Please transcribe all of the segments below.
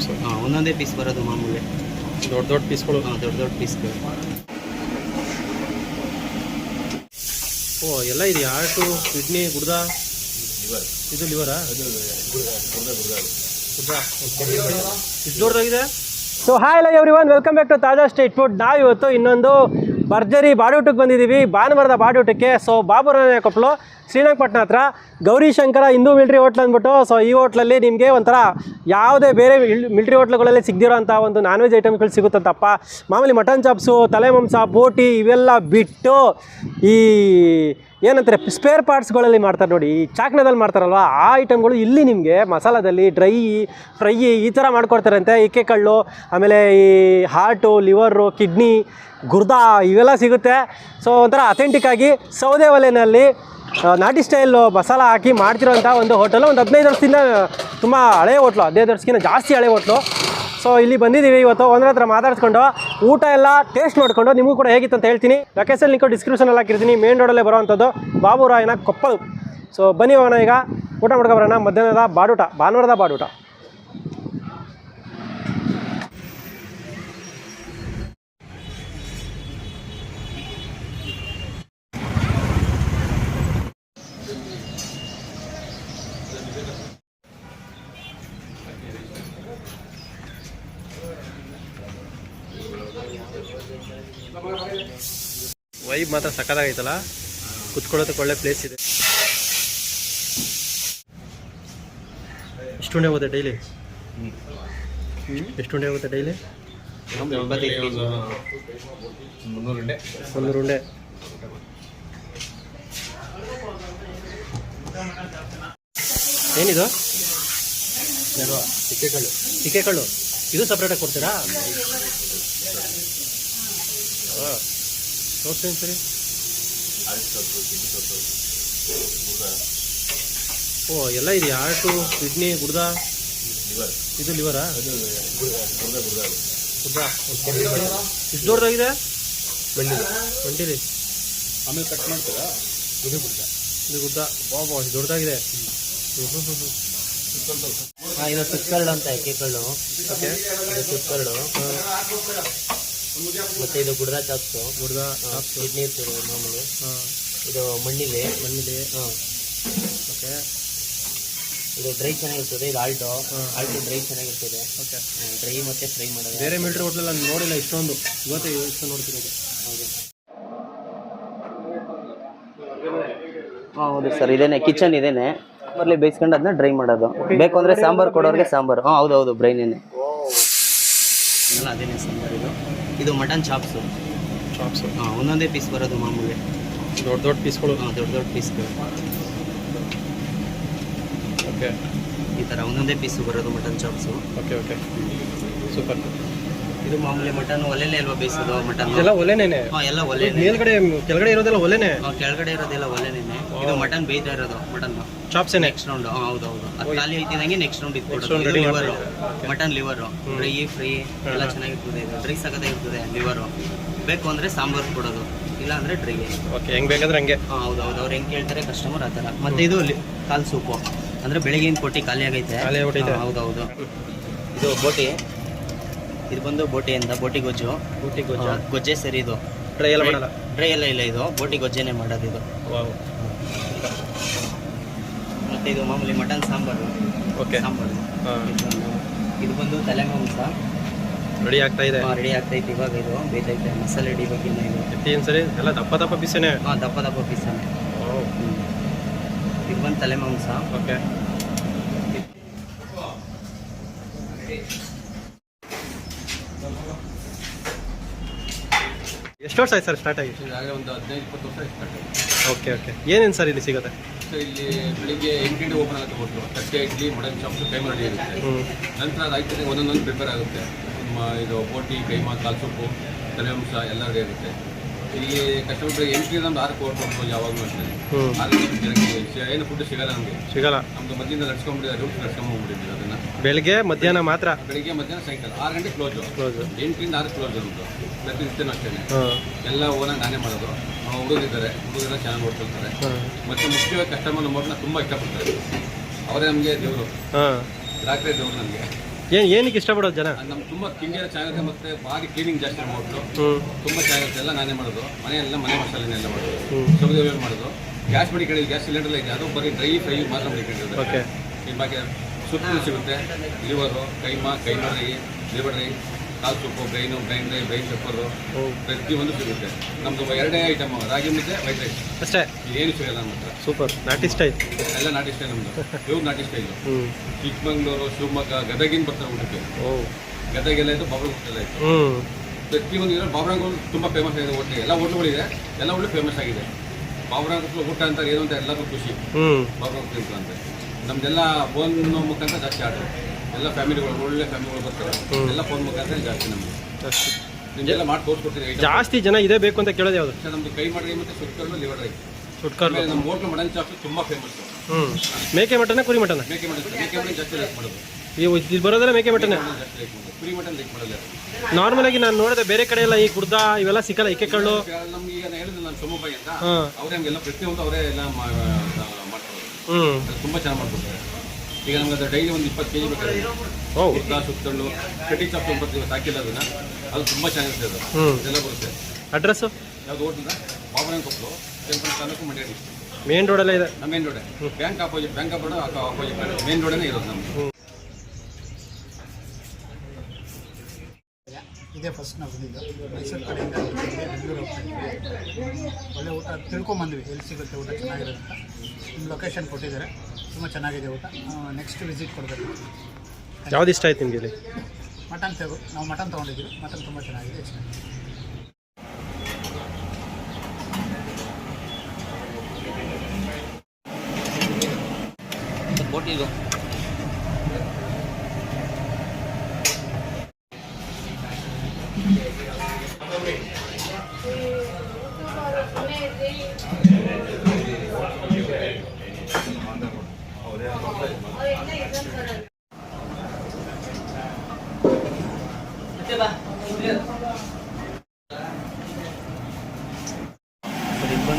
Chops ಹಾಂ ಒಂದೊಂದೇ piece ಬರೋದು ಮಾಮೂಲಿ. ದೊಡ್ಡ ದೊಡ್ಡ ಪೀಸ್ಗಳು ಹಾಂ ದೊಡ್ಡ ದೊಡ್ಡ ಪೀಸ್ಗಳು ಓ ಎಲ್ಲ ಇದೆ ಆಟು ಕಿಡ್ನಿ ಗುಡ್ದ? ಇದು ಲಿವರಾ? ದೊಡ್ಡದಾಗಿದೆ? ಸೊ ಹಾಯ್ ಎಲ್ಲ everyone welcome back to Taza street food ನಾವು ಇವತ್ತು ಇನ್ನೊಂದು ಭರ್ಜರಿ ಬಾಡೂಟಕ್ಕೆ ಬಂದಿದ್ದೀವಿ. ಭಾನುವಾರದ ಬಾಡಿ ಊಟಕ್ಕೆ ಸೊ ಬಾಬುರಾಯ ಕೊಪ್ಪಲು ಶ್ರೀರಂಗಪಟ್ಟಣ ಹತ್ರ ಗೌರಿಶಂಕರ ಹಿಂದೂ ಮಿಲ್ಟ್ರಿ ಹೋಟ್ಲ್ ಅಂದ್ಬಿಟ್ಟು ಸೊ ಈ ಹೋಟ್ಲಲ್ಲಿ ನಿಮಗೆ ಒಂಥರ ಯಾವುದೇ ಬೇರೆ ಮಿಲ್ಟ್ರಿ ಹೋಟ್ಲುಗಳಲ್ಲಿ ಸಿಗದಿರೋ ಅಂಥ ಒಂದು ನಾನ್ ವೆಜ್ ಐಟಮ್ಗಳು ಸಿಗುತ್ತಂತಪ್ಪ. ಮಾಮೂಲಿ ಮಟನ್ ಚಾಪ್ಸು ತಲೆ ಮಾಂಸ ಬೋಟಿ, ಇವೆಲ್ಲ ಬಿಟ್ಟು ಈ ಏನಂತಾರೆ ಸ್ಪೇರ್ ಪಾರ್ಟ್ಸ್ಗಳಲ್ಲಿ ಮಾಡ್ತಾರೆ ನೋಡಿ, ಈ ಚಾಕ್ನದಲ್ಲಿ ಮಾಡ್ತಾರಲ್ವ, ಆ ಐಟಮ್ಗಳು ಇಲ್ಲಿ ನಿಮಗೆ ಮಸಾಲದಲ್ಲಿ ಡ್ರೈ ಫ್ರೈ ಈ ಥರ ಮಾಡ್ಕೊಡ್ತಾರಂತೆ. ಇಕ್ಕೆ ಕಳ್ಳು ಆಮೇಲೆ ಈ ಹಾರ್ಟು ಲಿವರು ಕಿಡ್ನಿ ಗುರ್ದಾ, ಇವೆಲ್ಲ ಸಿಗುತ್ತೆ. ಸೊ ಒಂಥರ ಅಥೆಂಟಿಕ್ ಆಗಿ ಸೌದೆ ಒಲೆಯಲ್ಲಿ ನಾಟಿ ಸ್ಟೈಲ್ ಮಸಾಲ ಹಾಕಿ ಮಾಡ್ತಿರೋಂಥ ಒಂದು ಹೋಟೆಲು. ಒಂದು ಹದಿನೈದು ವರ್ಷದಿಂದ ತುಂಬ ಹಳೆ ಹೋಟ್ಲು. ಹದಿನೈದು ವರ್ಷಕ್ಕಿಂತ ಜಾಸ್ತಿ ಹಳೆ ಹೋಟ್ಲು. ಸೊ ಇಲ್ಲಿ ಬಂದಿದ್ದೀವಿ ಇವತ್ತು. ಒಂದರ ಹತ್ರ ಮಾತಾಡಿಸ್ಕೊಂಡು ಊಟ ಎಲ್ಲ ಟೇಸ್ಟ್ ಮಾಡಿಕೊಂಡು ನಿಮಗೂ ಕೂಡ ಹೇಗಿತ್ತು ಅಂತ ಹೇಳ್ತೀನಿ. ಲೊಕೇಶನ್ ಲಿಂಕು ಡಿಸ್ಕ್ರಿಪ್ಷನ್ ಎಲ್ಲ ಹಾಕಿರ್ತೀನಿ. ಮೇನ್ ರೋಡಲ್ಲೇ ಬರೋವಂಥದ್ದು ಬಾಬುರಾಯನ ಕೊಪ್ಪಳು ಸೊ ಬನ್ನಿ ಹೋಗೋಣ ಈಗ. ಊಟ ಮಾಡ್ಕೊಬರೋಣ ಮಧ್ಯಾಹ್ನದ ಬಾಡೂಟ. ಭಾನುವಾರದ ಬಾಡೂಟ. ವೈಬ್ ಮಾತ್ರ ಸಕ್ಕದಾಗೈತಲ್ಲ ಕುತ್ಕೊಳ್ಳೋದಕ್ಕೆ ಒಳ್ಳೆ ಪ್ಲೇಸ್ ಇದೆ. ಎಷ್ಟು ಉಂಡೆ ಹೋಗುತ್ತೆ ಡೈಲಿ ಎಷ್ಟು ಉಂಡೆ ಹೋಗುತ್ತೆ ಡೈಲಿ ಉಂಡೆ. ಏನಿದು? ತಿಕ್ಕೆ ಕಳ್ಳು ಇದು ಸಪ್ರೇಟಾಗಿ ಕೊಡ್ತೀರಾ? ಸರಿ ಓ ಎಲ್ಲ ಇದೆಯಾ ಆಟು ಕಿಡ್ನಿ ಗುಡ್ದ ಇದು ಲಿವರಾ ಗುಡ್ದ ಇಷ್ಟು ದೊಡ್ಡದಾಗಿದೆ ಬಂಡಿಲಿ ಆಮೇಲೆ ಕಟ್ ಮಾಡ್ತೀರಾ ಇದು ಗುಡ್ಡ ಬಾಬಾ ಇದು ದೊಡ್ಡದಾಗಿದೆ ಹ್ಞೂ ಹ್ಞೂ ಹ್ಞೂ ಹಾಂ ಇದು ಸುಕ್ಕರ್ಡು ಅಂತ ಎಕ್ಕೆಕಳ್ಳು ಓಕೆ ಇದು ಸುಕ್ಕರ್ಡು ಮತ್ತೆ ಇದು ಗುಡ್ದ ಚಾಪ್ಸು. ಗುಡ್ದ ಕಿಡ್ನಿ ಇರ್ತದೆ ಮಾಮೂಲಿ. ಇದು ಮಣ್ಣಿಲಿ ಮಣ್ಣಿಲಿ ಹಾಂ. ಓಕೆ. ಇದು ಡ್ರೈ ಚೆನ್ನಾಗಿರ್ತದೆ ಇದು ಆಲ್ಟೋ. ಆಲ್ಟೋ ಡ್ರೈ ಚೆನ್ನಾಗಿರ್ತದೆ. ಓಕೆ. ಡ್ರೈ ಮತ್ತೆ ಫ್ರೈ ಮಾಡೋದು ಬೇರೆ ಮಿಲ್ಟ್ರಿ ಹೋಟ್ಲಲ್ಲಿ ನಾನು ನೋಡಿಲ್ಲ ಇಷ್ಟೊಂದು. ಇವತ್ತು ಇಷ್ಟೊಂದು ನೋಡ್ತಿರೋದು. ಹೌದು. ಹಾಂ ಹೌದು ಸರ್. ಇದೇನೆ ಕಿಚನ್ ಇದೇನೆ. ಅಲ್ಲಿ ಬೇಯಿಸ್ಕೊಂಡು ಅದನ್ನ ಡ್ರೈ ಮಾಡೋದು. ಬೇಕು ಅಂದರೆ ಸಾಂಬಾರು ಕೊಡೋರಿಗೆ ಸಾಂಬಾರು. ಹಾಂ ಹೌದು ಹೌದು ಬ್ರೈನೇನೆ. ಅದೇನೆ ಸಾಂಬಾರು? ಇದು ಮಟನ್ ಚಾಪ್ಸು. ಚಾಪ್ಸು. ಹಾಂ ಒಂದೊಂದೇ ಪೀಸ್ ಬರೋದು ಮಾಮೂಲಿ. ದೊಡ್ಡ ದೊಡ್ಡ ಪೀಸ್ಗಳು? ಹಾಂ ದೊಡ್ಡ ದೊಡ್ಡ ಪೀಸ್ಗಳು. ಓಕೆ. ಈ ಥರ ಒಂದೊಂದೇ ಪೀಸು ಬರೋದು mutton chops. Okay okay. Super. ಇದು ಮಾಮೂಲಿ ಮಟನ್ ಒಲೆನೇ ಅಲ್ವಾ ಬೇಯಿಸೋದು? ಮಟನ್ ಎಲ್ಲ ಒಲೆನೇನೆ. ಹಾಂ ಎಲ್ಲ ಒಲೆ ಮೇಲ್ಗಡೆ ಕೆಳಗಡೆ ಇರೋದೆಲ್ಲ ಒಲೆನೆ? ಕೆಳಗಡೆ ಇರೋದೆಲ್ಲ ಒಲೆನೇನೆ. ಇದು ಮಟನ್ ಬೇಯ್ತಾ ಇರೋದು ಮಟನ್. ಚಾಪ್ಸ್ ನೆಕ್ಸ್ಟ್ ರೌಂಡ್ ಹೌದು ಹೌದು. ಅದು ಖಾಲಿ ಐತಿದಂಗೆ ನೆಕ್ಸ್ಟ್ ರೌಂಡ್ ಇತ್ತು liver. Mutton liver dry fry ಎಲ್ಲ ಚೆನ್ನಾಗಿರ್ತದೆ. ಇದು ಡ್ರೈ ಸಗದ ಇರ್ತದೆ ಲಿವರ್ ಬೇಕು ಅಂದ್ರೆ ಸಾಂಬಾರ್ ಕೊಡೋದು. ಇಲ್ಲ ಅಂದ್ರೆ ಡ್ರೈ ಓಕೆ ಹೆಂಗ್ ಬೇಕಾದ್ರೆ ಹಂಗೆ. ಹಾಂ ಹೌದು ಹೌದು. ಅವ್ರು ಹೆಂಗೆ ಕೇಳ್ತಾರೆ ಕಸ್ಟಮರ್ ಆ ಥರ. ಮತ್ತೆ ಇದು ಅಲ್ಲಿ ಕಾಲ್ ಸೂಪು. ಅಂದ್ರೆ ಬೆಳಗಿನ ಕೊಟ್ಟು ಖಾಲಿ ಆಗೈತೆ ಹೌದು ಹೌದು. ಇದು ಬೋಟಿ ಇದು ಬಂದು ಬೋಟಿ ಗೊಜ್ಜು. ಬೋಟಿ ಗೊಜ್ಜು? ಗೊಜ್ಜ ಸರಿ ಇದು. ಡ್ರೈ ಎಲ್ಲ ಮಾಡಲ್ಲ? ಡ್ರೈ ಎಲ್ಲ ಇಲ್ಲ ಇದು. ಬೋಟಿ ಗೊಜ್ಜೆನೇ ಮಾಡೋದು ಇದು. ಮತ್ತೆ ಇದು ಮಾಮೂಲಿ ಮಟನ್ ಸಾಂಬಾರು. ಓಕೆ. ಸಾಂಬಾರು. ಇದು- ಬಂದು ತಲೆ ಮಾಂಸ. ರೆಡಿ ಆಗ್ತಾ ಇದೆ? ರೆಡಿ ಆಗ್ತೈತೆ ಇವಾಗ ಇದು. ಬೇಜೈತೆ ಮಸಾಲೆ ರೆಡಿ ಇನ್ನು ಇದು. ಸರಿ. ಎಲ್ಲ ದಪ್ಪ ದಪ್ಪ ಬಿಸಿನೇ ಹಾಂ ದಪ್ಪ ದಪ್ಪ ಪೀಸನೇ. ಇದು ಬಂದು ತಲೆ ಮಾಂಸ. ಓಕೆ. ಎಷ್ಟು ವರ್ಷ ಆಯ್ತು ಸರ್ ಸ್ಟಾರ್ಟ್ ಆಗಿ? ಈಗಾಗಲೇ ಒಂದು ಹದಿನೈದು ಇಪ್ಪತ್ತು ವರ್ಷ ಸ್ಟಾರ್ಟ್ ಆಗಿದೆ ಓಕೆ ಓಕೆ ಏನೇನು ಸರ್ ಇಲ್ಲಿ ಸಿಗುತ್ತೆ? ಸೊ ಇಲ್ಲಿ ಬೆಳಿಗ್ಗೆ ಎಂಟು ಓಪನ್ ಆಗುತ್ತೆ hotel thatte idli mutton chops time ready ಇರುತ್ತೆ. ನಂತರ ರೈತರಿಗೆ ಒಂದೊಂದೊಂದು ಪ್ರಿಪೇರ್ ಆಗುತ್ತೆ. ನಿಮ್ಮ ಇದು ಬೋಟಿ ಕೈಮಾ ಕಾಲು ಸೊಪ್ಪು ತಲೆವಂಶ ಎಲ್ಲ ರೆಡಿ ಇರುತ್ತೆ. ಇಲ್ಲಿ ಕಸ್ಟಮರ್ ಎಂಟು ಒಂದು ಆರು ಕೊಡ್ಬೋದು ಯಾವಾಗಲೂ ಅಷ್ಟೇ. ಆರು ಜನಕ್ಕೆ ಏನು ಫುಡ್ ಸಿಗಲ್ಲ ನಮಗೆ. ಸಿಗಲ್ಲ. ನಮ್ದು ಮಧ್ಯದಿಂದ ನಡ್ಸ್ಕೊಂಡ್ಬಿಟ್ಟಿದ್ದಾರೆ ರೂಟ್ ನಡ್ಸ್ಕೊಂಡ್ಬಿಟ್ಟಿದ್ದೀವಿ ಅದನ್ನು. ಬೆಳಿಗ್ಗೆ ಮಧ್ಯಾಹ್ನ ಮಾತ್ರ? ಬೆಳಿಗ್ಗೆ ಮಧ್ಯಾಹ್ನ ಸಾಯಂಕಾಲ. ಆರು ಗಂಟೆ ಕ್ಲೋಸು ಕ್ಲೋಸು ಎಂಟರಿಂದ ಆರು ಕ್ಲೋಸ್ ನಮ್ಮದು ಪ್ರತಿನಿತ್ಯನೂ ಅಷ್ಟೇ ಹಾಂ. ಎಲ್ಲ ಓನ ನಾನೇ ಮಾಡೋದು. ಹುಡುಗರಿದ್ದಾರೆ ಹುಡುಗರ ಚೆನ್ನಾಗಿ ನೋಡ್ಕೊಳ್ತಾರೆ. ಮತ್ತೆ ಮುಖ್ಯವಾಗಿ ಕಸ್ಟಮರ್ ನಮ್ಮ ತುಂಬಾ ಇಷ್ಟಪಡ್ತಾರೆ. ಅವರೇ ನಮಗೆ ದೇವರು. ಡಾಕ್ಟ್ರೇ ದೇವರು ನನಗೆ ಏನು ಏನಕ್ಕೆ ಇಷ್ಟಪಡೋದು ಜನ? ನಮ್ಗೆ ತುಂಬಾ ತಿಂಡಿಯೆಲ್ಲ ಚೆನ್ನಾಗಿರುತ್ತೆ ಮತ್ತೆ ಭಾರಿ ಕ್ಲೀನಿಂಗ್ ಜಾಸ್ತಿ ನಮ್ಮ ತುಂಬಾ ಚೆನ್ನಾಗಿರುತ್ತೆ ಎಲ್ಲ ನಾನೇ ಮಾಡೋದು. ಮನೆಯೆಲ್ಲ ಮನೆ ಮಸಾಲೆನೆಲ್ಲ ಮಾಡೋದು. ಸೌದೆ ಮಾಡೋದು. ಗ್ಯಾಸ್ ಮಡಿಕೊಂಡಿದ್ದು ಗ್ಯಾಸ್ ಸಿಲಿಂಡರ್ ಇದೆ. ಅದು ಬರೀ ಡ್ರೈ ಫ್ರೈ ಮಾತ್ರ ಮಡಿಕೊಂಡಿರೋದು ಬಾಕಿ ಸುತ್ತಲೂ ಸಿಗುತ್ತೆ. Liver keema keema fry liver fry. ಕಾಲು ಸೊಪ್ಪು ಬ್ರೈನು ಬ್ರೈನ್ ಬೇಯ್ ಬ್ರೈನ್ ಸೊಪ್ಪರು ಪ್ರತಿ ಪ್ರತಿಯೊಂದು ಸಿಗುತ್ತೆ. ನಮ್ದು ಎರಡನೇ ಐಟಮ್ ರಾಗಿ ಮುದ್ದೆ ವೈಟ್ ರೈಸ್ ಅಷ್ಟೇ. ಏನು ಸಿಗಲ್ಲ ನಮ್ಮ ಹತ್ರ. ಸೂಪರ್. ನಾಟಿ ಸ್ಟೈಲ್. ಎಲ್ಲ ನಾಟಿ ಸ್ಟೈಲ್ ನಮ್ದು. ಪ್ಯೂರ್ ನಾಟಿ ಸ್ಟೈಲು. ಚಿಕ್ಕಮಂಗ್ಳೂರು ಶಿವಮೊಗ್ಗ ಗದಗಿನ ಬರ್ತಾರೆ ಊಟಕ್ಕೆ. ಓ. ಗದಗೆಲ್ಲ ಇತ್ತು ಬಾಬ್ರ ಹೋಟೆಲ್ ಹ್ಞೂ ಪ್ರತಿಯೊಂದು ಇರೋ ಬಾಬರಂಗಗಳು ತುಂಬ ಫೇಮಸ್ ಆಗಿದೆ ಹೋಟ್ಲಿಗೆ ಎಲ್ಲ ಹೋಟ್ಲುಗಳಿದೆ ಎಲ್ಲ ಒಳ್ಳೆ ಫೇಮಸ್ ಆಗಿದೆ. ಬಾಬರಂಗ ಊಟ ಅಂತ ಏನು ಅಂತ ಎಲ್ಲರಿಗೂ ಖುಷಿ. ಬಾಬರಂಗ ಅಂತ ಅಂತ. ನಮ್ದೆಲ್ಲ ಫೋನ್ ಮುಖಾಂತರ ಜಾಸ್ತಿ ಆರ್ಡರ್ ಎಲ್ಲ ಫ್ಯಾಮಿಲಿಗಳು ಒಳ್ಳೆ ಫ್ಯಾಮಿಲಿಗಳು ಬರ್ತಾರೆ. ಎಲ್ಲ ಫೋನ್ ಮುಖಾಂತರ ಜಾಸ್ತಿ ನಮಗೆ. ಅಷ್ಟೇ ನಿಮಗೆಲ್ಲ ಮಾಡಿ ತೋರಿಸ್ಕೊಡ್ತೀನಿ ಜಾಸ್ತಿ ಜನ ಇದೇ ಬೇಕು ಅಂತ ಕೇಳೋದು ಯಾವುದು? ನಮ್ಮದು ಕೈ ಮಾಡಿ ಮತ್ತು ಸುಟ್ಕಲ್ಲು ಲಿವರ್ ರೈಸ್ ಸುಟ್ಕರ್ಲು ಆಮೇಲೆ ನಮ್ಮ ಹೋಟ್ಲು ಮಟನ್ ಚಾಪ್ಸ್ ತುಂಬ ಫೇಮಸ್ ಹ್ಞೂ ಮೇಕೆ ಮಟನ್ ಕುರಿ ಮಟನ? ಮೇಕೆ ಮಟನ್ ಮೇಕೆ ಮಟನ್ ಜಾಸ್ತಿ ಲೈಕ್ ಮಾಡೋದು. ಇವು ಇದು ಬರೋದಲ್ಲ ಮೇಕೆ ಮಟನೇ? ಜಾಸ್ತಿ ಲೈಕ್ ಮಾಡೋದು. ಕುರಿ ಮಟನ್ ಲೈಕ್ ಮಾಡೋದು ನಾರ್ಮಲ್ ಆಗಿ ನಾನು ನೋಡಿದೆ ಬೇರೆ ಕಡೆ ಎಲ್ಲ ಈ ಕುರ್ತಾ ಇವೆಲ್ಲ ಸಿಕ್ಕಲ್ಲ ಇಕ್ಕೆ ಕಳ್ಳು ನಮ್ಗೆ ಈಗ ಹೇಳಿದ್ರು ನಾನು ಸೋಮಬಾಯಿ ಅಂತ ಅವರೇ ಹಂಗೆಲ್ಲ ಪ್ರತಿಯೊಂದು ಅವರೇ ಎಲ್ಲ ಮಾಡ್ತಾರೆ. ಹ್ಞೂ ತುಂಬ ಚೆನ್ನಾಗಿ ಮಾಡ್ಕೊಡ್ತಾರೆ. ಈಗ ನಮ್ಗೆ ಅದು ಡೈಲಿ ಒಂದು ಇಪ್ಪತ್ತು ಕೆ ಜಿ ಬೇಕಾದ್ರೆ ಸುತ್ತಲು ಕಟ್ಟಿ ಚಾಪ್ ಅಂತ ಇವತ್ತು ಹಾಕಿಲ್ಲ ಅದನ್ನ. ಅದು ತುಂಬ ಚೆನ್ನಾಗಿರುತ್ತೆ ಅದು. ಎಲ್ಲ ಬರುತ್ತೆ. ಅಡ್ರೆಸ್ಸು ಯಾವ್ದು ಹೋಟ್ಲಿಂದ ಬಾಬನ ಕೊಪ್ಪಲು ಟೆಂಪಲ್ ತಾಲೂಕು ಮಂಡ್ಯ. ಮೇನ್ ರೋಡಲ್ಲೇ ಇದೆ. ನಮ್ಮ main ರೋಡೇ bank opposite bank opposite opposite main ರೋಡೇ ಇರೋದು ನಮ್ದು. ಇದೇ ಫಸ್ಟ್ ನಾವು ಬಂದಿದ್ದು. ಮೈಸೂರು ಕಡೆಯಿಂದ ಬೆಂಗಳೂರು ಒಳ್ಳೆ ಊಟ ತಿಳ್ಕೊಂಬಂದ್ವಿ ಎಲ್ಲಿ ಸಿಗುತ್ತೆ ಊಟ ಚೆನ್ನಾಗಿರುತ್ತೆ ನಿಮ್ಮ ಲೊಕೇಶನ್ ಕೊಟ್ಟಿದ್ದಾರೆ. ತುಂಬ ಚೆನ್ನಾಗಿದೆ ಊಟ. ನೆಕ್ಸ್ಟ್ ವಿಸಿಟ್ ಕೊಡಬೇಕು. ಯಾವ್ದು ಇಷ್ಟ ಆಯ್ತು ನಿಮಗೆ ಇಲ್ಲಿ? ಮಟನ್ ತೆಗು ನಾವು ಮಟನ್ ತೊಗೊಂಡಿದ್ದೀವಿ. ಮಟನ್ ತುಂಬ ಚೆನ್ನಾಗಿದೆ ಇಷ್ಟ ಬೋಟಿದು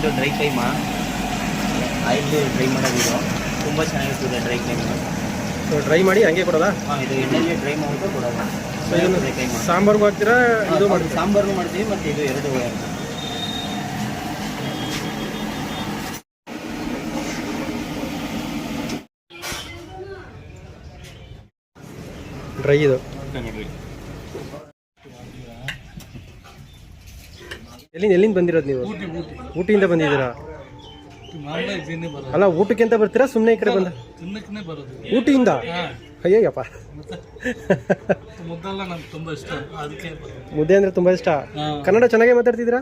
ಇದು ಬಂದು ಡ್ರೈ ಕೈಮಾ ಆಯಿಲ್ ಡ್ರೈ ಮಾಡೋದಿದು ತುಂಬ ಚೆನ್ನಾಗಿರ್ತದೆ ಡ್ರೈ ಕೈಮಾ ಸೊ ಡ್ರೈ ಮಾಡಿ ಹಂಗೆ ಕೊಡೋದಾ? ಹಾಂ ಇದು ಎಣ್ಣೆಲಿ ಡ್ರೈ ಮಾಡಿದ್ರೆ ಕೊಡೋದು. ಸೊ ಇದನ್ನು ಡ್ರೈ ಕೈಮಾ ಸಾಂಬಾರ್ಗೂ ಹಾಕ್ತೀರಾ? ಇದು ಮಾಡಿ ಸಾಂಬಾರು ಮಾಡ್ತೀವಿ ಮತ್ತು ಇದು ಎರಡು ಡ್ರೈ ಇದು. ಎಲ್ಲಿಂದ ಎಲ್ಲಿಂದ ಬಂದಿರೋದು ನೀವು? ಊಟಿಯಿಂದ ಬಂದಿದ್ದೀರಾ? ಅಲ್ಲ ಊಟಕ್ಕೆ ಅಂತ ಬರ್ತೀರಾ? ಸುಮ್ಮನೆ ಈ ಕಡೆ ಬಂದ ತಿನ್ನಕ್ಕೆ ಬರೋದು. ಊಟಿಯಿಂದ? ಅಯ್ಯಯ್ಯಪ್ಪ. ಮುದ್ದೆಲ್ಲ ನಂಗೆ ತುಂಬ ಇಷ್ಟ. ಅದಕ್ಕೆ ಬರೋದು. ಮುದ್ದೆ ಅಂದ್ರೆ ತುಂಬಾ ಇಷ್ಟ. ಕನ್ನಡ ಚೆನ್ನಾಗೇ ಮಾತಾಡ್ತಿದ್ದೀರಾ?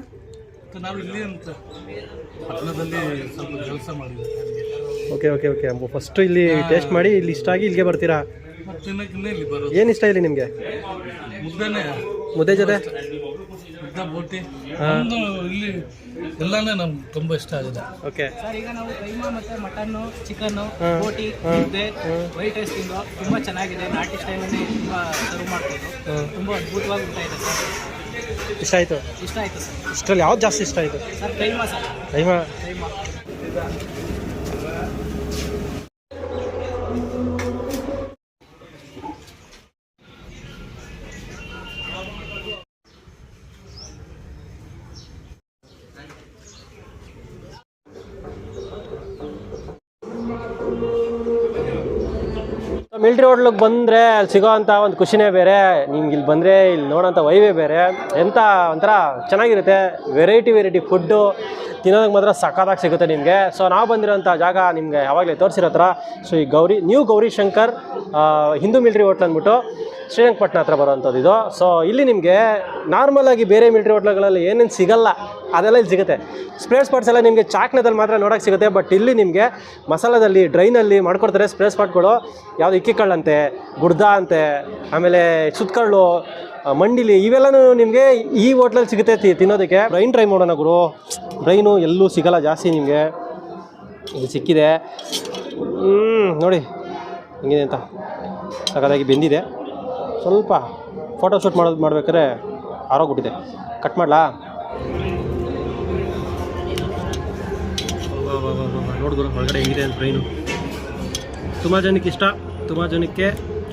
ಮತ್ತೆ ನಾವು ಇಲ್ಲಿ ಅಂತ ಪಟ್ಟಣದಲ್ಲಿ ಸ್ವಲ್ಪ ಕೆಲಸ ಮಾಡಿದ್ವಿ. Okay okay okay. ಫಸ್ಟ್ ಇಲ್ಲಿ ಟೇಸ್ಟ್ ಮಾಡಿ ಇಲ್ಲಿ ಇಷ್ಟ ಆಗಿ ಇಲ್ಲಿಗೆ ಬರ್ತೀರಾ? ಮತ್ತೆ ತಿನ್ನಕ್ಕೆ ಇಲ್ಲಿ ಬರೋದು. ಏನು ಇಷ್ಟ ಇಲ್ಲಿ ನಿಮಗೆ? ಮುದ್ದೆನೇ. ಮುದ್ದೆ ಜೊತೆ? ಮುದ್ದೆ ಬೋಟಿ ಒಂದು ಇಲ್ಲಿ ಎಲ್ಲಾನೇ ನಮ್ಗೆ ತುಂಬಾ ಇಷ್ಟ ಆಗಿದೆ. ಓಕೆ. ಸರ್ ಈಗ ನಾವು ಕೈಮಾ ಮತ್ತೆ ಮಟನ್ನು ಚಿಕನ್ನು. ಬೋಟಿ. ಮುದ್ದೆ ವೈಟ್ ರೈಸ್ ತಿಂದು ತುಂಬ ಚೆನ್ನಾಗಿದೆ. ನಾಟಿ ಸ್ಟೈಲಲ್ಲಿ ತುಂಬ ಸರ್ವ್ ಮಾಡ್ಬೋದು. ತುಂಬಾ ತುಂಬ ಅದ್ಭುತವಾಗಿ ಊಟ ಇದೆ ಸರ್. ಇಷ್ಟ ಆಯಿತು? ಇಷ್ಟ ಆಯಿತು ಸರ್. ಇಷ್ಟರಲ್ಲಿ ಯಾವ್ದು ಜಾಸ್ತಿ ಇಷ್ಟ ಆಯಿತು? Sir keema sir. Keema keema ಹೋಟ್ಲಿಗೆ ಬಂದರೆ ಅಲ್ಲಿ ಸಿಗೋ ಅಂಥ ಒಂದು ಖುಷಿನೇ ಬೇರೆ. ನಿಮ್ಗೆ ಇಲ್ಲಿ ಬಂದರೆ ಇಲ್ಲಿ ನೋಡೋಂಥ ವೈವೇ ಬೇರೆ. ಎಂಥ ಒಂಥರ ಚೆನ್ನಾಗಿರುತ್ತೆ. ವೆರೈಟಿ ವೆರೈಟಿ ಫುಡ್ಡು ತಿನ್ನೋದಕ್ಕೆ ಮಾತ್ರ ಸಖತ್ತಾಗಿ ಸಿಗುತ್ತೆ ನಿಮಗೆ. ಸೊ ನಾವು ಬಂದಿರೋಂಥ ಜಾಗ ನಿಮಗೆ ಯಾವಾಗಲೇ ತೋರಿಸಿರೋ ಥರ ಈ ಗೌರಿ ನ್ಯೂ ಗೌರಿ ಶಂಕರ್ ಆ, ಹಿಂದೂ ಮಿಲ್ಟ್ರಿ ಹೋಟ್ಲ್ ಅಂದ್ಬಿಟ್ಟು ಶ್ರೀರಂಗಪಟ್ಟಣ ಹತ್ರ ಬರೋವಂಥದ್ದು ಇದು. ಸೊ ಇಲ್ಲಿ ನಿಮಗೆ ನಾರ್ಮಲ್ ಆಗಿ ಬೇರೆ ಮಿಲ್ಟ್ರಿ ಹೋಟ್ಲುಗಳಲ್ಲಿ ಏನೇನು ಸಿಗಲ್ಲ, ಅದೆಲ್ಲ ಇಲ್ಲಿ ಸಿಗುತ್ತೆ. ಸ್ಪ್ರೇ ಸ್ಪಾಟ್ಸ್ ಎಲ್ಲ ನಿಮಗೆ ಚಾಕ್ನದಲ್ಲಿ ಮಾತ್ರ ನೋಡೋಕೆ ಸಿಗುತ್ತೆ ಬಟ್ ಇಲ್ಲಿ ನಿಮಗೆ ಮಸಾಲದಲ್ಲಿ, ಡ್ರೈನಲ್ಲಿ ಮಾಡ್ಕೊಡ್ತಾರೆ ಸ್ಪ್ರೇ ಸ್ಪಾಟ್ಗಳು ಯಾವುದು ಇಕ್ಕಿಕಳ್ಳಂತೆ, ಗುಡ್ದ ಅಂತೆ, ಆಮೇಲೆ ಸುತ್ಕಳ್ಳು ಮಂಡಿಲಿ, ಇವೆಲ್ಲನೂ ನಿಮಗೆ ಈ ಹೋಟ್ಲಲ್ಲಿ ಸಿಗುತ್ತೆ ತಿನ್ನೋದಕ್ಕೆ. ಬ್ರೈನ್ ಟ್ರೈ ಮಾಡೋಣ ಗುರು. ಬ್ರೈನು ಎಲ್ಲೂ ಸಿಗಲ್ಲ ಜಾಸ್ತಿ ನಿಮಗೆ. ಇದು ಸಿಕ್ಕಿದೆ. ಹ್ಞೂ ನೋಡಿ, ಹೆಂಗಿದೆ ಅಂತ. ಹಾಗಾದಾಗಿ ಬೆಂದಿದೆ. ಸ್ವಲ್ಪ ಫೋಟೋ ಶೂಟ್ ಮಾಡೋದು ಮಾಡ್ಬೇಕಾದ್ರೆ ಆರೋಗ್ಬಿಟ್ಟಿದೆ ಕಟ್ ಮಾಡಲಾ? ನೋಡಿದ್ರು ಒಳಗಡೆ ಹೆಂಗಿದೆ ಅಂತ ಬ್ರೈನು ತುಂಬ ಜನಕ್ಕೆ ಇಷ್ಟ, ತುಂಬ ಜನಕ್ಕೆ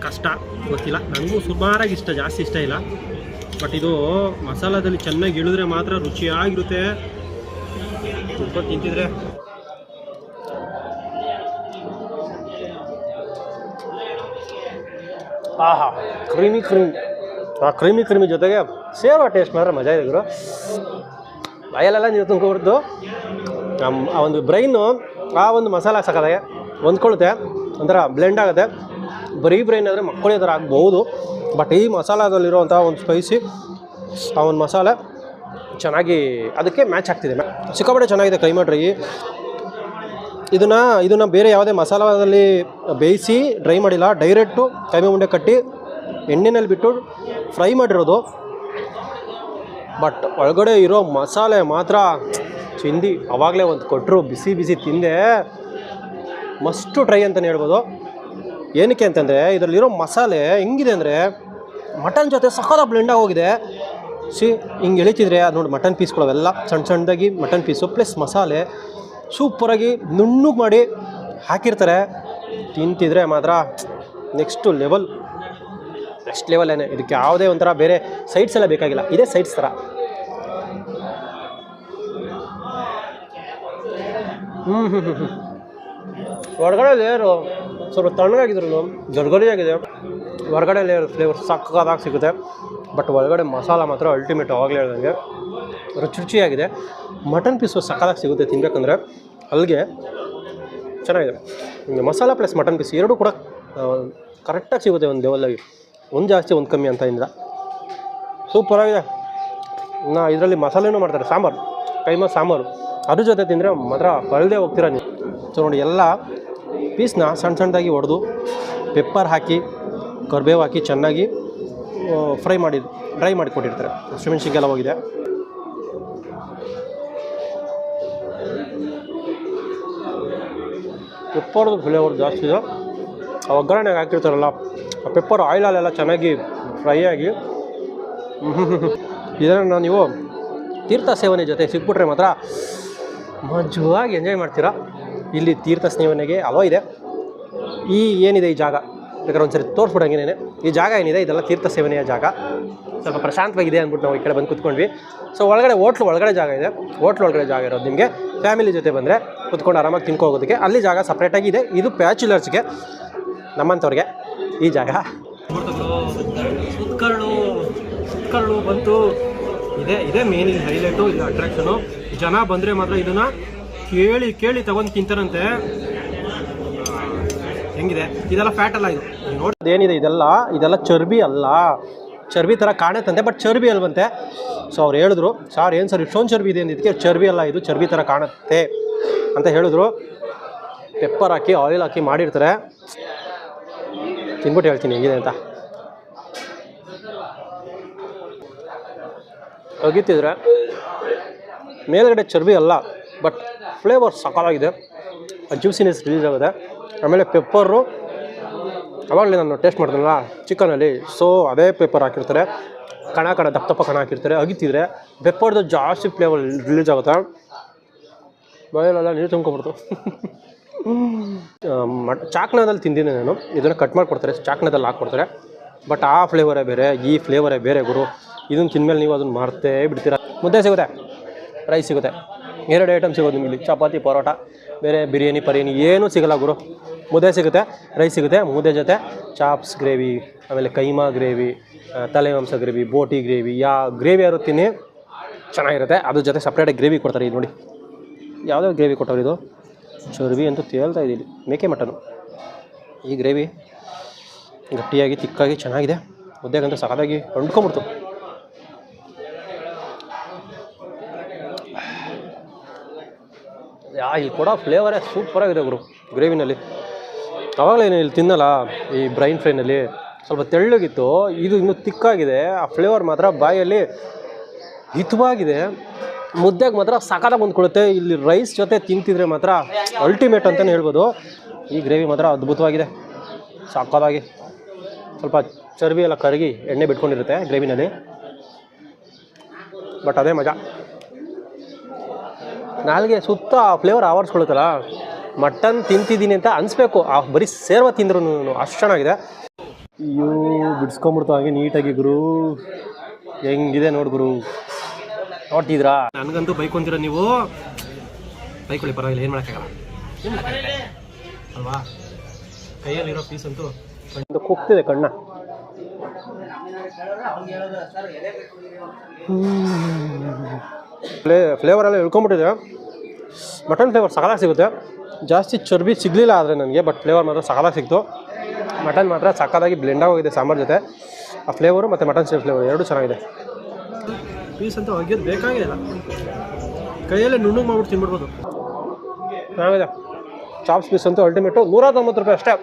ಕಷ್ಟ, ಗೊತ್ತಿಲ್ಲ. ನನಗೂ ಸುಮಾರಾಗಿ ಇಷ್ಟ, ಜಾಸ್ತಿ ಇಷ್ಟ ಇಲ್ಲ. ಬಟ್ ಇದು ಮಸಾಲದಲ್ಲಿ ಚೆನ್ನಾಗಿ ಇಳಿದ್ರೆ ಮಾತ್ರ ರುಚಿಯಾಗಿರುತ್ತೆ. ತುಂಬ ತಿಂತಿದ್ರೆ ಆಹಾ. Creamy creamy. ಆ ಕ್ರೀಮಿ ಕ್ರೀಮಿ ಜೊತೆಗೆ ಸೇವಾ ಟೇಸ್ಟ್ ಮಾತ್ರ ಮಜಾ ಇದೆ ಗುರು. ಬಾಯಲ್ಲೆಲ್ಲ ನೀರು ತುಂಬ್ಕೊಬಿಡ್ತು ನಮ್ಮ ಆ ಒಂದು ಬ್ರೈನು ಆ ಒಂದು ಮಸಾಲ ಸಾಕಾದಾಗೆ ಹೊಂದ್ಕೊಳುತ್ತೆ. ಒಂಥರ ಬ್ಲೆಂಡ್ ಆಗುತ್ತೆ ಬರೀ ಬ್ರೈನ್ ಆದರೆ ಮಕ್ಕಳಿಗೆ ಥರ ಆಗ್ಬೋದು ಬಟ್ ಈ ಮಸಾಲದಲ್ಲಿರುವಂಥ ಒಂದು ಸ್ಪೈಸಿ ಆ ಒಂದು ಮಸಾಲೆ ಚೆನ್ನಾಗಿ ಅದಕ್ಕೆ ಮ್ಯಾಚ್ ಆಗ್ತಿದೆ. ಸಿಕ್ಕಾಪಟ್ಟೆ ಚೆನ್ನಾಗಿದೆ ಕೈಮಾ ಡ್ರೈ ಇದನ್ನು ಇದನ್ನು ಬೇರೆ ಯಾವುದೇ ಮಸಾಲದಲ್ಲಿ ಬೇಯಿಸಿ ಡ್ರೈ ಮಾಡಿಲ್ಲ. ಡೈರೆಕ್ಟು ಕೈಮೆ ಉಂಡೆ ಕಟ್ಟಿ ಎಣ್ಣೆನಲ್ಲಿ ಬಿಟ್ಟು ಫ್ರೈ ಮಾಡಿರೋದು. ಬಟ್ ಒಳಗಡೆ ಇರೋ ಮಸಾಲೆ ಮಾತ್ರ ಚಿಂದಿ ಅವಾಗಲೇ ಒಂದು ಕೊಟ್ಟರು ಬಿಸಿ ಬಿಸಿ ತಿಂದೆ. ಮಸ್ಟು ಟ್ರೈ ಅಂತಲೇ ಹೇಳ್ಬೋದು. ಏನಕ್ಕೆ ಅಂತಂದರೆ, ಇದರಲ್ಲಿರೋ ಮಸಾಲೆ ಹೆಂಗಿದೆ ಅಂದರೆ ಮಟನ್ ಜೊತೆ ಸಕಾಲ ಬ್ಲೆಂಡಾಗಿ ಹೋಗಿದೆ. ಸಿ, ಹಿಂಗೆ ಎಳಿತಿದ್ರೆ ಅದು ನೋಡಿ ಮಟನ್ ಪೀಸ್ಗಳು ಅವೆಲ್ಲ ಸಣ್ಣ ಸಣ್ಣದಾಗಿ ಮಟನ್ ಪೀಸು ಪ್ಲಸ್ ಮಸಾಲೆ. ಸೂಪರಾಗಿ ನುಣ್ಣಗೆ ಮಾಡಿ ಹಾಕಿರ್ತಾರೆ. ತಿಂತಿದ್ರೆ ಮಾತ್ರ ನೆಕ್ಸ್ಟು ಲೆವೆಲ್ ನೆಕ್ಸ್ಟ್ ಲೆವೆಲೇನೆ ಇದಕ್ಕೆ ಯಾವುದೇ ಒಂಥರ ಬೇರೆ ಸೈಡ್ಸ್ ಎಲ್ಲ ಬೇಕಾಗಿಲ್ಲ. ಇದೇ ಸೈಡ್ಸ್ ಥರ. ಹ್ಞೂ ಹ್ಞೂ ಹ್ಞೂ ಹೊರಗಡೆ ಲೇಯರು ಸ್ವಲ್ಪ ತಣ್ಣಗಾಗಿದ್ರು ಗರ್ಗರಿಯಾಗಿದೆ ಹೊರಗಡೆ ಲೇಯರ್ ಫ್ಲೇವರ್ ಸಕ್ಕದಾಗಿ ಸಿಗುತ್ತೆ. ಬಟ್ ಒಳಗಡೆ ಮಸಾಲ ಮಾತ್ರ ಅಲ್ಟಿಮೇಟ್ ಆವಾಗಲೇ ಹೇಳ್ದಂಗೆ ರುಚಿ ರುಚಿಯಾಗಿದೆ ಮಟನ್ ಪೀಸು ಸಕಾಲಾಗಿ ಸಿಗುತ್ತೆ ತಿನ್ಬೇಕಂದ್ರೆ. ಅಲ್ಲಿಗೆ ಚೆನ್ನಾಗಿದೆ. ಮಸಾಲ ಪ್ಲಸ್ ಮಟನ್ ಪೀಸ್ ಎರಡೂ ಕೂಡ ಕರೆಕ್ಟಾಗಿ ಸಿಗುತ್ತೆ ಒಂದು ಲೆವೆಲಾಗಿ ಒಂದು ಜಾಸ್ತಿ, ಒಂದು ಕಮ್ಮಿ ಅಂತ ಇಂದ ಸೂಪರಾಗಿದೆ ನಾ ಇದರಲ್ಲಿ ಮಸಾಲೆನೂ ಮಾಡ್ತಾರೆ. ಸಾಂಬಾರು. ಕೈಮಾ ಸಾಂಬಾರು. ಅದ್ರ ಜೊತೆ ತಿಂದರೆ ಮಾತ್ರ ಬರದೇ ಹೋಗ್ತೀರಾ ನೀವು. ಸೊ ನೋಡಿ, ಎಲ್ಲ ಪೀಸ್ನ ಸಣ್ಣ ಸಣ್ಣದಾಗಿ ಹೊಡೆದು ಪೆಪ್ಪರ್ ಹಾಕಿ, ಕರ್ಬೇವು ಹಾಕಿ ಚೆನ್ನಾಗಿ ಫ್ರೈ ಮಾಡಿ ಡ್ರೈ ಮಾಡಿ ಕೊಟ್ಟಿರ್ತಾರೆ ಹಸಿಮೆಣ್ಸಿನ್ಕಾಯಿ ಹೋಗಿದೆ. ಪೆಪ್ಪರ್ದು ಫ್ಲೇವರ್ ಜಾಸ್ತಿ ಇದೆ. ಆ ಒಗ್ಗರಣೆಗೆ ಹಾಕಿರ್ತಾರಲ್ಲ, ಆ ಪೆಪ್ಪರ್ ಆಯಿಲಲ್ಲೆಲ್ಲ ಚೆನ್ನಾಗಿ ಫ್ರೈ ಆಗಿ. ಇದನ್ನು ನೀವು ತೀರ್ಥ ಸೇವನೆ ಜೊತೆ ಸಿಕ್ಬಿಟ್ರೆ ಮಾತ್ರ ಮಜವಾಗಿ ಎಂಜಾಯ್ ಮಾಡ್ತೀರಾ. ಇಲ್ಲಿ ತೀರ್ಥ ಸೇವನೆಗೆ ಅಲೋ ಇದೆ. ಈ ಏನಿದೆ ಈ ಜಾಗ? ಬೇಕಾದ್ರೆ ಒಂದ್ಸರಿ ತೋರಿಸ್ಬಿಡಂಗೇನೆ ಈ ಜಾಗ ಏನಿದೆ? ಇದೆಲ್ಲ ತೀರ್ಥ ಸೇವನೆಯ ಜಾಗ. ಸ್ವಲ್ಪ ಪ್ರಶಾಂತವಾಗಿದೆ ಅಂದ್ಬಿಟ್ಟು ನಾವು ಈ ಕಡೆ ಬಂದು ಕುತ್ಕೊಂಡ್ವಿ. ಸೊ ಒಳಗಡೆ ಹೋಟ್ಲು ಒಳಗಡೆ ಜಾಗ ಇದೆ. ಹೋಟ್ಲು ಒಳಗಡೆ ಜಾಗ ಇರೋದು ನಿಮಗೆ. ಫ್ಯಾಮಿಲಿ ಜೊತೆ ಬಂದರೆ ಕುತ್ಕೊಂಡು ಆರಾಮಾಗಿ ತಿನ್ಕೋಗೋದಕ್ಕೆ ಅಲ್ಲಿ ಜಾಗ ಸಪ್ರೇಟಾಗಿ ಇದೆ. ಇದು ಪ್ಯಾಚುಲರ್ಸ್ಗೆ ನಮ್ಮಂಥವ್ರಿಗೆ ಈ ಜಾಗ. ಸುತ್ಕರ್ಳು ಸುತ್ಕರ್ಳು ಬಂತು ಇದೇ ಇದೇ ಮೇನ್ ಇಲ್ಲಿ ಹೈಲೈಟು ಇದು ಅಟ್ರಾಕ್ಷನು ಜನ ಬಂದರೆ ಮಾತ್ರ ಇದನ್ನು ಕೇಳಿ ಕೇಳಿ ತಗೊಂಡು ತಿಂತಾರಂತೆ. ಹೆಂಗಿದೆ? ಇದೆಲ್ಲ ಫ್ಯಾಟ್ ಅಲ್ಲ ಇದು. ನೋಡಿ ಏನಿದೆ ಇದೆಲ್ಲ? ಇದೆಲ್ಲ ಚರ್ಬಿ ಅಲ್ಲ. ಚರ್ಬಿ ಥರ ಕಾಣುತ್ತಂತೆ ಬಟ್ ಚರ್ಬಿ ಅಲ್ವಂತೆ. ಸೊ ಅವ್ರು ಹೇಳಿದ್ರು, ಸರ್, ಏನು ಸರ್ ಇಷ್ಟೊಂದು ಚರ್ಬಿ ಇದೆ ಅಂದಿದ್ದಕ್ಕೆ ಚರ್ಬಿ ಅಲ್ಲ, ಇದು ಚರ್ಬಿ ಥರ ಕಾಣುತ್ತೆ ಅಂತ ಹೇಳಿದ್ರು. ಪೆಪ್ಪರ್ ಹಾಕಿ ಆಯಿಲ್ ಹಾಕಿ ಮಾಡಿರ್ತಾರೆ. ತಿನ್ಬಿಟ್ಟು ಹೇಳ್ತೀನಿ, ಹೆಂಗಿದೆ ಅಂತ. ಅಗಿತಿದ್ರೆ, ಮೇಲ್ಗಡೆ ಚರ್ಬಿ ಅಲ್ಲ ಬಟ್ ಫ್ಲೇವರ್ ಸಕಾಲಾಗಿದೆ. ಜ್ಯೂಸಿನೆಸ್ ರಿಲೀಸ್ ಆಗುತ್ತೆ. ಆಮೇಲೆ ಪೆಪ್ಪರು ಅವಾಗಲೇ ನಾನು ಟೇಸ್ಟ್ ಮಾಡಿದ್ನಲ್ಲ, ಚಿಕನಲ್ಲಿ. ಸೊ ಅದೇ ಪೇಪರ್ ಹಾಕಿರ್ತಾರೆ. ಕಣ ಕಣ, ದಪ್ಪ ದಪ್ಪ ಕಣ ಹಾಕಿರ್ತಾರೆ. ಅಗಿತಿದ್ರೆ ಪೆಪ್ಪರ್ದು ಜಾಸ್ತಿ ಫ್ಲೇವರ್ ರಿಲೀಸ್ ಆಗುತ್ತೆ. ಮನೆಯಲ್ಲೆಲ್ಲ ನೀರು ತುಂಬ್ಕೊಬಾರ್ದು ಮಟ್ ಚಾಕ್ನದಲ್ಲಿ ತಿಂದಿನಿ ನಾನು. ಇದನ್ನು ಕಟ್ ಮಾಡಿಕೊಡ್ತಾರೆ. ಚಾಕ್ನದಲ್ಲಿ ಹಾಕ್ಕೊಡ್ತಾರೆ. ಬಟ್ ಆ ಫ್ಲೇವರೇ ಬೇರೆ, ಈ ಫ್ಲೇವರೇ ಬೇರೆ ಗುರು. ಇದನ್ನು ತಿಂದಮೇಲೆ ನೀವು ಅದನ್ನು ಮಾರ್ತೇ ಬಿಡ್ತೀರ? ಮುದ್ದೆ ಸಿಗುತ್ತೆ. ರೈಸ್ ಸಿಗುತ್ತೆ. ಎರಡು ಐಟಮ್ ಸಿಗೋದು ನಿಮಗೆ ಚಪಾತಿ, ಪರೋಟ, ಬೇರೆ ಬಿರಿಯಾನಿ, ಪರಿಯಾನಿ ಏನೂ ಸಿಗಲ್ಲ ಗುರು. ಮುದ್ದೆ ಸಿಗುತ್ತೆ ರೈಸ್ ಸಿಗುತ್ತೆ, ಮುದ್ದೆ ಜೊತೆ ಚಾಪ್ಸ್ ಗ್ರೇವಿ ಆಮೇಲೆ ಕೈಮಾ ಗ್ರೇವಿ ತಲೆ ಮಾಂಸ ಗ್ರೇವಿ ಬೋಟಿ ಗ್ರೇವಿ ಯಾ ಗ್ರೇವಿ ಯಾರು ತಿನ್ನಿ, ಚೆನ್ನಾಗಿರುತ್ತೆ. ಅದ್ರ ಜೊತೆ ಸಪ್ರೇಟಾಗಿ ಗ್ರೇವಿ ಕೊಡ್ತಾರೆ ಇದು ನೋಡಿ. ಯಾವುದೋ ಗ್ರೇವಿ ಕೊಟ್ಟವ್ರು ಇದು? ಚರ್ಬಿ ಅಂತ ತೇಲ್ತಾ ಇದ್ದೀವಿ ಮೇಕೆ ಮಟನು. ಈ ಗ್ರೇವಿ ಗಟ್ಟಿಯಾಗಿ, ತಿಕ್ಕಾಗಿ ಚೆನ್ನಾಗಿದೆ. ಮುದ್ದೆಗಂತೂ ಸಖತ್ತಾಗಿ ಹೊಂಡ್ಕೊಂಬಿಡ್ತು ಯಾ, ಇಲ್ಲಿ ಕೊಡೋ ಫ್ಲೇವರೇ ಸೂಪರಾಗಿದೆ ಗುರು ಗ್ರೇವಿನಲ್ಲಿ ಅವಾಗಲೇ ಇಲ್ಲಿ ತಿನ್ನಲ್ಲ? ಈ ಬ್ರೈನ್ ಫ್ರೈನಲ್ಲಿ ಸ್ವಲ್ಪ ತೆಳ್ಳಗಿತ್ತು, ಇದು ಇನ್ನೂ ತಿಕ್ಕಾಗಿದೆ. ಆ ಫ್ಲೇವರ್ ಮಾತ್ರ ಬಾಯಲ್ಲಿ ಹಿತವಾಗಿದೆ. ಮುದ್ದೆಗೆ ಮಾತ್ರ ಸಕಾಲಾಗಿ ಹೊಂದ್ಕೊಳ್ಳುತ್ತೆ. ಇಲ್ಲಿ ರೈಸ್ ಜೊತೆ ತಿಂತಿದ್ರೆ ಮಾತ್ರ ಅಲ್ಟಿಮೇಟ್ ಅಂತಲೇ ಹೇಳ್ಬೋದು. ಈ ಗ್ರೇವಿ ಮಾತ್ರ ಅದ್ಭುತವಾಗಿದೆ. ಸಕಾಲಾಗಿ ಸ್ವಲ್ಪ ಚರ್ಬಿ ಎಲ್ಲ ಕರಗಿ ಎಣ್ಣೆ ಬಿಟ್ಕೊಂಡಿರುತ್ತೆ ಗ್ರೇವಿನಲ್ಲಿ ಬಟ್ ಅದೇ ಮಜಾ. ನಾಲ್ಗೆ ಸುತ್ತ ಫ್ಲೇವರ್ ಆವರಿಸ್ಕೊಳುತ್ತಲ್ಲ ಮಟನ್ ತಿಂತಿದ್ದೀನಿ ಅಂತ ಅನಿಸ್ಬೇಕು. ಆ ಬರೀ ಸೇರ್ವ ತಿಂದ್ರು ಅಷ್ಟು ಚೆನ್ನಾಗಿದೆ ಅಯ್ಯೋ ಬಿಡ್ಸ್ಕೊಂಬಿಡ್ತು ಹಾಗೆ ನೀಟಾಗಿ ಗುರು. ಹೆಂಗಿದೆ ನೋಡು ಗುರು. ನೋಡ್ತಿದ್ರಾ? ನನಗಂತೂ ಬೈಕ್ ಹೊಂದಿರ ನೀವು ಬೈಕೊಳ್ಳಿ ಪರವಾಗಿಲ್ಲ ಏನು ಮಾಡೋಕ್ಕಾಗಲ್ಲ? ಅಲ್ವಾ? ಕೈಯಲ್ಲಿರೋ ಪೀಸ್ ಅಂತೂ ಕಣ್ಣು ಕುಗ್ತಿದೆ ಕಣ್ಣ. ಫ್ಲೇ ಫ್ಲೇವರೆಲ್ಲ ಹೇಳ್ಕೊಂಬಿಟ್ಟಿದೆ ಮಟನ್ ಫ್ಲೇವರ್ ಸಕಲಾಗಿ ಸಿಗುತ್ತೆ. ಜಾಸ್ತಿ ಚರ್ಬಿ ಸಿಗಲಿಲ್ಲ ಆದರೆ ನನಗೆ ಬಟ್ ಫ್ಲೇವರ್ ಮಾತ್ರ ಸಕಾಲಾಗಿ ಸಿಕ್ತು. ಮಟನ್ ಮಾತ್ರ ಸಕ್ಕತ್ತಾಗಿ ಬ್ಲೆಂಡ್ ಆಗೋಗಿದೆ ಸಾಂಬಾರ್ ಜೊತೆ. ಆ ಫ್ಲೇವರು ಮತ್ತು ಮಟನ್ ಸ್ಟೈಲ್ ಫ್ಲೇವರ್ ಎರಡೂ ಚೆನ್ನಾಗಿದೆ. ಪೀಸ್ ಅಂತ ಒಗ್ಯೋದು ಬೇಕಾಗಿಲ್ಲ. ಕೈಯಲ್ಲೇ ನುಣ್ಣು ಮಾಡ್ಬಿಟ್ಟು ತಿನ್ಬಿಡ್ಬೋದು. ಚೆನ್ನಾಗಿದೆ. ಚಾಪ್ಸ್ ಪೀಸ್ ಅಂತೂ ಅಲ್ಟಿಮೇಟು ನೂರ ತೊಂಬತ್ತು ರೂಪಾಯಿ ಅಷ್ಟೇ.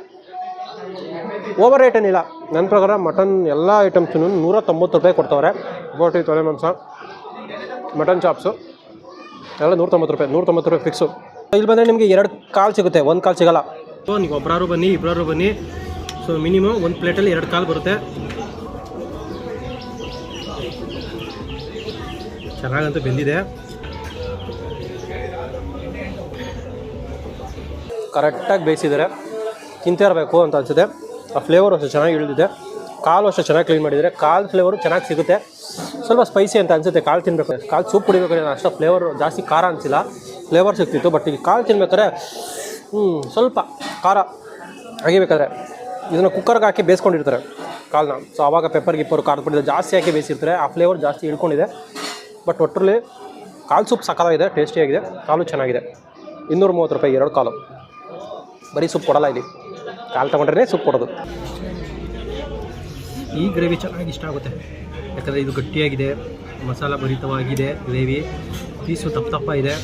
ಓವರ್ ರೇಟ್ ಏನಿಲ್ಲ. ನನ್ನ ಪ್ರಕಾರ ಮಟನ್ ಎಲ್ಲ ಐಟಮ್ಸೂ ನೂರ ತೊಂಬತ್ತು ರೂಪಾಯಿ ಕೊಡ್ತವ್ರೆ. ಬೋಟಿ ತೊಲೆ ಮಾಂಸ ಮಟನ್ ಚಾಪ್ಸು ಎಲ್ಲ ನೂರ ತೊಂಬತ್ತು ರೂಪಾಯಿ ನೂರ ತೊಂಬತ್ತು ರೂಪಾಯಿ ಫಿಕ್ಸು ಇಲ್ಲಿ ಬಂದರೆ ನಿಮಗೆ ಎರಡು ಕಾಲು ಸಿಗುತ್ತೆ. ಒಂದು ಕಾಲು ಸಿಗಲ್ಲ. ಸೊ ನೀವು ಒಬ್ಬರಾರು ಬನ್ನಿ ಇಬ್ಬರಾರು ಬನ್ನಿ. ಸೊ ಮಿನಿಮಮ್ ಒಂದು ಪ್ಲೇಟಲ್ಲಿ ಎರಡು ಕಾಲು ಬರುತ್ತೆ. ಚೆನ್ನಾಗಂತ ಬೆಂದಿದೆ. ಕರೆಕ್ಟಾಗಿ ಬೇಯಿಸಿದ್ದಾರೆ. ತಿಂತಾ ಇರಬೇಕು ಅಂತ ಅನಿಸುತ್ತೆ. ಆ ಫ್ಲೇವರ್ ಅಷ್ಟು ಚೆನ್ನಾಗಿ ಇಳಿದಿದೆ. ಕಾಲು ಅಷ್ಟು ಚೆನ್ನಾಗಿ ಕ್ಲೀನ್ ಮಾಡಿದರೆ ಕಾಲು ಫ್ಲೇವರು ಚೆನ್ನಾಗಿ ಸಿಗುತ್ತೆ. ಸ್ವಲ್ಪ ಸ್ಪೈಸಿ ಅಂತ ಅನಿಸುತ್ತೆ. ಕಾಲು ತಿನ್ಬೇಕು. ಕಾಲು ಸೂಪ್ ಕುಡಿಬೇಕು ಅಷ್ಟು ಫ್ಲೇವರ್ ಜಾಸ್ತಿ ಖಾರ ಅನಿಸಿಲ್ಲ. ಫ್ಲೇವರ್ ಸಿಗ್ತಿತ್ತು ಬಟ್ ಈಗ ಕಾಳು ತಿನ್ಬೇಕಾದ್ರೆ ಸ್ವಲ್ಪ ಖಾರ ಅಗಿಬೇಕಾದ್ರೆ ಇದನ್ನು ಕುಕ್ಕರ್ಗೆ ಹಾಕಿ ಬೇಯಿಸ್ಕೊಂಡಿರ್ತಾರೆ ಕಾಲನ್ನ ಸೊ ಆವಾಗ ಪೆಪ್ಪರ್ ಗಿಪ್ಪರ್, ಖಾರದ ಪುಡಿ ಜಾಸ್ತಿ ಹಾಕಿ ಬೇಯಿಸಿರ್ತಾರೆ. ಆ ಫ್ಲೇವರ್ ಜಾಸ್ತಿ ಇಳ್ಕೊಂಡಿದೆ ಬಟ್ ಒಟ್ಟರಲ್ಲಿ ಕಾಲು ಸೂಪ್ ಸಕ್ಕತ್ತಾಗಿದೆ ಟೇಸ್ಟಿಯಾಗಿದೆ ಕಾಲು ಚೆನ್ನಾಗಿದೆ. ಇನ್ನೂರ ಮೂವತ್ತು ರೂಪಾಯಿ, ಎರಡು ಕಾಲು. ಬರೀ ಸೂಪ್ ಕೊಡಲ್ಲ ಇಲ್ಲಿ. ಕಾಲು ತಗೊಂಡ್ರೆ ಸೂಪ್ ಕೊಡೋದು. ಈ ಗ್ರೇವಿ ಚೆನ್ನಾಗಿ ಇಷ್ಟ ಆಗುತ್ತೆ. ಯಾಕಂದರೆ ಇದು ಗಟ್ಟಿಯಾಗಿದೆ, ಮಸಾಲ ಭರಿತವಾಗಿದೆ ಗ್ರೇವಿ ಪೀಸು ತಪ್ಪ ತಪ್ಪ ಇದೆ.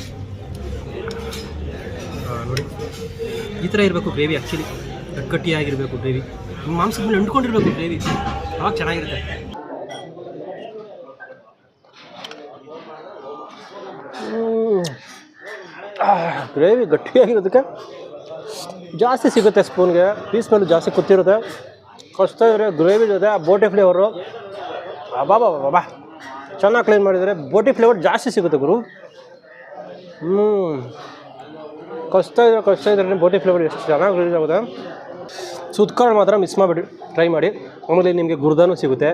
ನೋಡಿ. ಈ ಥರ ಇರಬೇಕು ಗ್ರೇವಿ ಆ್ಯಕ್ಚುಲಿ ಗಟ್ಟಿಯಾಗಿರಬೇಕು ಗ್ರೇವಿ. ಮಾಂಸದ ಮೇಲೆ ಅಂಟ್ಕೊಂಡಿರ್ಬೇಕು ಗ್ರೇವಿ. ಆವಾಗ ಚೆನ್ನಾಗಿರುತ್ತೆ. ಗ್ರೇವಿ ಗಟ್ಟಿಯಾಗಿರೋದಕ್ಕೆ ಜಾಸ್ತಿ ಸಿಗುತ್ತೆ ಸ್ಪೂನ್ಗೆ. ಪೀಸ್ ಮೇಲೆ ಜಾಸ್ತಿ ಕೂತಿರುತ್ತೆ. ಕಷ್ಟ ಇದ್ರೆ ಗ್ರೇವಿ ಜೊತೆ ಆ ಬೋಟಿ ಫ್ಲೇವರು. ಅಬಾಬಾ ಬಾಬಾ ಚೆನ್ನಾಗಿ ಕ್ಲೀನ್ ಮಾಡಿದರೆ ಬೋಟಿ ಫ್ಲೇವರ್ ಜಾಸ್ತಿ ಸಿಗುತ್ತೆ ಗುರು. ಹ್ಞೂ ಕಷ್ಟ ಇದ್ರೆ ಕಷ್ಟ ಇದ್ರೆ ಬೋಟಿ ಫ್ಲೇವರ್ ಎಷ್ಟು ಚೆನ್ನಾಗಿ ರಿಲೀಸ್ ಆಗುತ್ತೆ? ಸುತ್ಕೊಂಡು ಮಾತ್ರ ಮಿಸ್ ಮಾಡಿಬಿಡಿ ಟ್ರೈ ಮಾಡಿ. ಆಮೇಲೆ ನಿಮಗೆ ಗುರ್ದಾನು ಸಿಗುತ್ತೆ.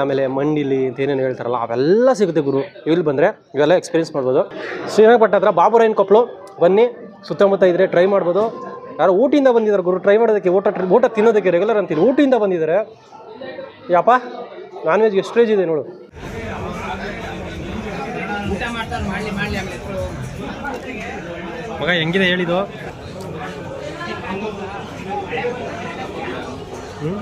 ಆಮೇಲೆ ಮಂಡಿಲಿ ಅಂತ ಏನೇನು ಹೇಳ್ತಾರಲ್ಲ, ಅವೆಲ್ಲ ಸಿಗುತ್ತೆ ಗುರು. ಇಲ್ಲಿ ಬಂದರೆ ಇವೆಲ್ಲ ಎಕ್ಸ್ಪೀರಿಯನ್ಸ್ ಮಾಡ್ಬೋದು. ಶ್ರೀರಂಗಪಟ್ಟಣ ಹತ್ರ ಬಾಬುರಾಯನ್ ಕೊಪ್ಪಳು ಬನ್ನಿ, ಸುತ್ತಮುತ್ತ ಇದ್ದರೆ ಟ್ರೈ ಮಾಡ್ಬೋದು. ಯಾರು ಊಟಿಯಿಂದ ಬಂದಿದ್ದಾರೆ ಗುರು ಟ್ರೈ ಮಾಡೋದಕ್ಕೆ, ಊಟ ಊಟ ತಿನ್ನೋದಕ್ಕೆ ರೆಗ್ಯುಲರ್ ಅಂತೀನಿ ಊಟಿಯಿಂದ ಬಂದಿದ್ದಾರೆ. ಯಪ್ಪ ನಾನ್ ವೆಜ್ ಎಷ್ಟು ಇದೆ ನೋಡು? ಮಗ ಹೆಂಗಿದೆ ಹೇಳಿದ್ದು? ಹ್ಞೂ